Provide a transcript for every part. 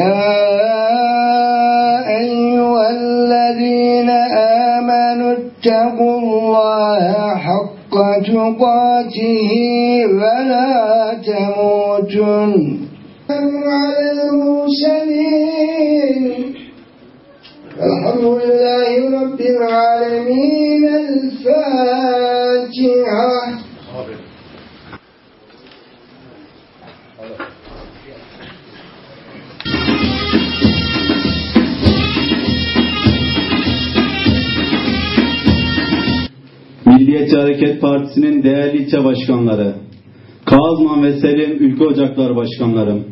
يا أيها الذين آمنوا اتقوا الله حق تقاته ولا تموتن على المرسلين الحمد لله رب العالمين الفاتحة Milliyetçi Hareket Partisi'nin değerli ilçe başkanları, Kazman ve Selim Ülke Ocakları Başkanlarım,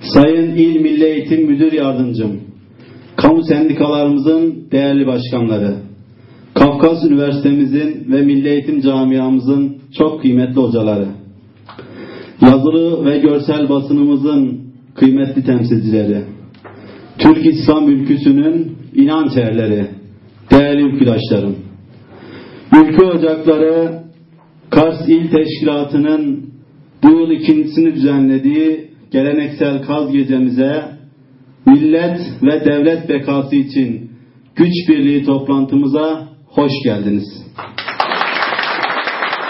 Sayın İl Milli Eğitim Müdür Yardımcım, kamu sendikalarımızın değerli başkanları, Kafkas Üniversitemizin ve Milli Eğitim Camiamızın çok kıymetli hocaları, yazılı ve görsel basınımızın kıymetli temsilcileri, Türk İslam ülküsünün inanç erleri, değerli ülküdaşlarım, Ülke Ocakları Kars İl Teşkilatı'nın bu yıl ikincisini düzenlediği geleneksel kaz gecemize millet ve devlet bekası için güç birliği toplantımıza hoş geldiniz.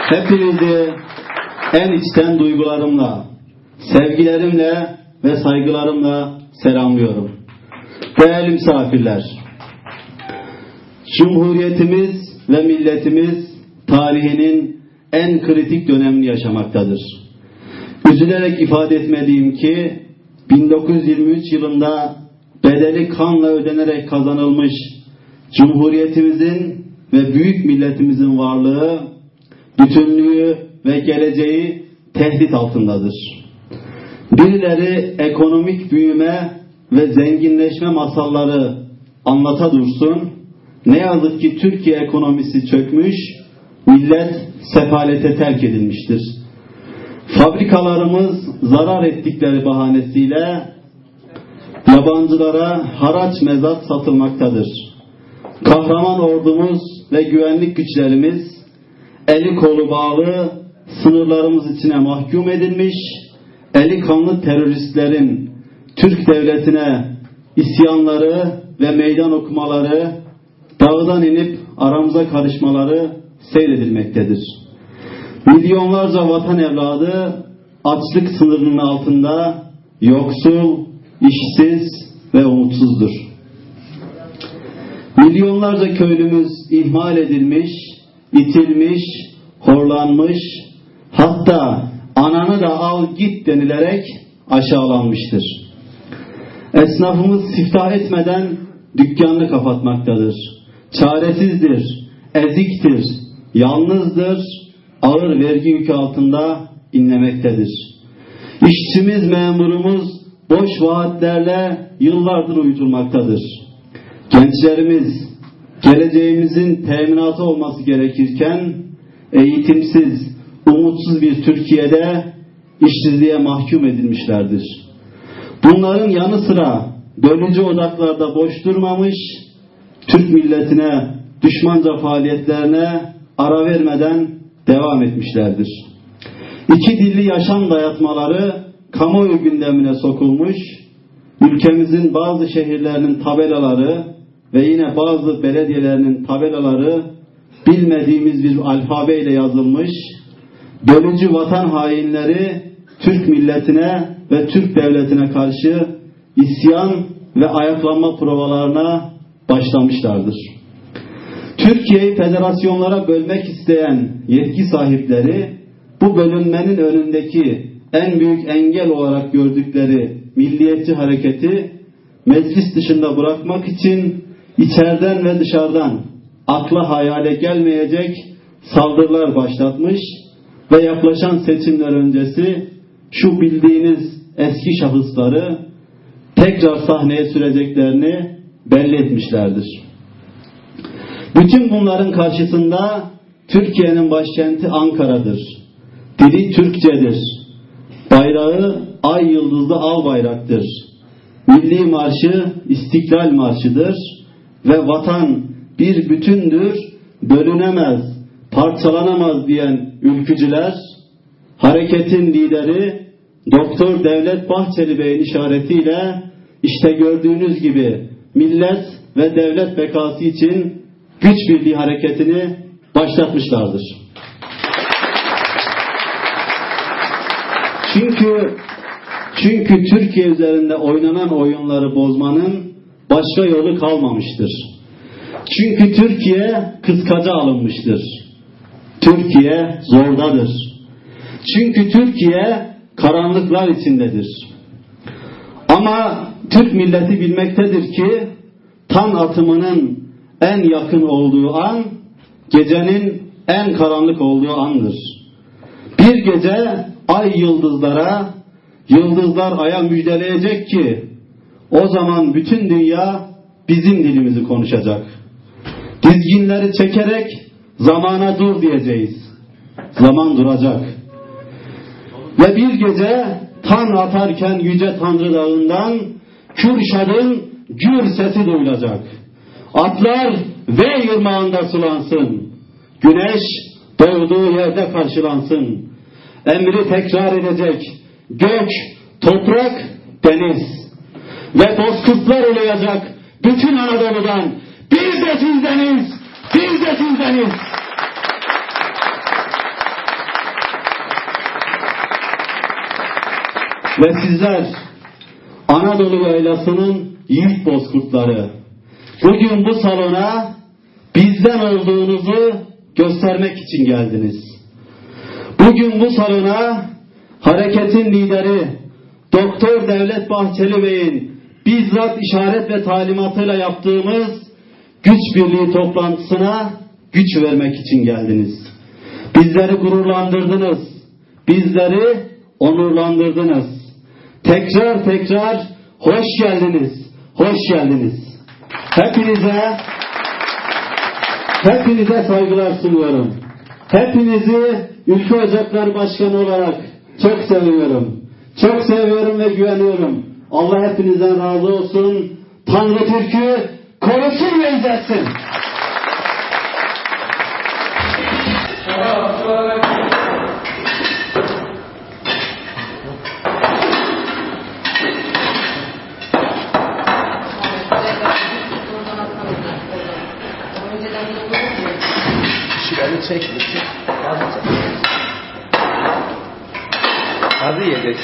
Hepinizi en içten duygularımla, sevgilerimle ve saygılarımla selamlıyorum. Değerli misafirler, Cumhuriyetimiz ve milletimiz tarihinin en kritik dönemini yaşamaktadır. Üzülerek ifade etmeliyim ki 1923 yılında bedeli kanla ödenerek kazanılmış Cumhuriyetimizin ve büyük milletimizin varlığı, bütünlüğü ve geleceği tehdit altındadır. Birileri ekonomik büyüme ve zenginleşme masalları anlata dursun, ne yazık ki Türkiye ekonomisi çökmüş, millet sefalete terk edilmiştir. Fabrikalarımız zarar ettikleri bahanesiyle yabancılara haraç mezat satılmaktadır. Kahraman ordumuz ve güvenlik güçlerimiz eli kolu bağlı sınırlarımız içine mahkum edilmiş, eli kanlı teröristlerin Türk devletine isyanları ve meydan okumaları dağdan inip aramıza karışmaları seyredilmektedir. Milyonlarca vatan evladı açlık sınırının altında yoksul, işsiz ve umutsuzdur. Milyonlarca köylümüz ihmal edilmiş, itilmiş, horlanmış, hatta ananı da al git denilerek aşağılanmıştır. Esnafımız siftah etmeden dükkanını kapatmaktadır. Çaresizdir, eziktir, yalnızdır, ağır vergi yükü altında inlemektedir. İşçimiz, memurumuz boş vaatlerle yıllardır uyutulmaktadır. Gençlerimiz geleceğimizin teminatı olması gerekirken eğitimsiz, umutsuz bir Türkiye'de işsizliğe mahkum edilmişlerdir. Bunların yanı sıra bölücü odaklarda boş durmamış, Türk milletine, düşmanca faaliyetlerine ara vermeden devam etmişlerdir. İki dilli yaşam dayatmaları kamuoyu gündemine sokulmuş, ülkemizin bazı şehirlerinin tabelaları ve yine bazı belediyelerinin tabelaları bilmediğimiz bir alfabeyle yazılmış, bölücü vatan hainleri Türk milletine ve Türk devletine karşı isyan ve ayaklanma provalarına başlamışlardır. Türkiye'yi federasyonlara bölmek isteyen yetki sahipleri bu bölünmenin önündeki en büyük engel olarak gördükleri milliyetçi hareketi meclis dışında bırakmak için içeriden ve dışarıdan akla hayale gelmeyecek saldırılar başlatmış ve yaklaşan seçimler öncesi şu bildiğiniz eski şahısları tekrar sahneye süreceklerini belli etmişlerdir. Bütün bunların karşısında Türkiye'nin başkenti Ankara'dır. Dili Türkçedir. Bayrağı ay yıldızlı al bayraktır. Milli marşı İstiklal Marşı'dır ve vatan bir bütündür, bölünemez, parçalanamaz diyen ülkücüler, hareketin lideri Doktor Devlet Bahçeli Bey'in işaretiyle işte gördüğünüz gibi millet ve devlet bekası için güç birliği hareketini başlatmışlardır. Çünkü çünkü Türkiye üzerinde oynanan oyunları bozmanın başka yolu kalmamıştır. Çünkü Türkiye kıskaca alınmıştır. Türkiye zordadır. Çünkü Türkiye karanlıklar içindedir. Ama Türk milleti bilmektedir ki tan atımının en yakın olduğu an gecenin en karanlık olduğu andır. Bir gece ay yıldızlara, yıldızlar aya müjdeleyecek ki o zaman bütün dünya bizim dilimizi konuşacak. Dizginleri çekerek zamana dur diyeceğiz. Zaman duracak. Ve bir gece tan atarken yüce Tanrı dağından Kürşad'ın gür sesi duyulacak. Atlar ve yırmağında sulansın. Güneş doğduğu yerde karşılansın. Emri tekrar edecek. Gök, toprak, deniz. Ve bozkurtlar olacak bütün Anadolu'dan. Biz de sizdeniz, biz de sizdeniz. Ve sizler Anadolu yaylasının yiğit bozkurtları. Bugün bu salona bizden olduğunuzu göstermek için geldiniz. Bugün bu salona hareketin lideri Doktor Devlet Bahçeli Bey'in bizzat işaret ve talimatıyla yaptığımız güç birliği toplantısına güç vermek için geldiniz. Bizleri gururlandırdınız. Bizleri onurlandırdınız. Tekrar tekrar hoş geldiniz. Hoş geldiniz. Hepinize hepinize saygılar sunuyorum. Hepinizi Ülke Ocakları Başkanı olarak çok seviyorum. Çok seviyorum ve güveniyorum. Allah hepinizden razı olsun. Tanrı Türk'ü korusun ve izletsin. Kişileri çekme. Çek. Hadi çek. Hadi yedi.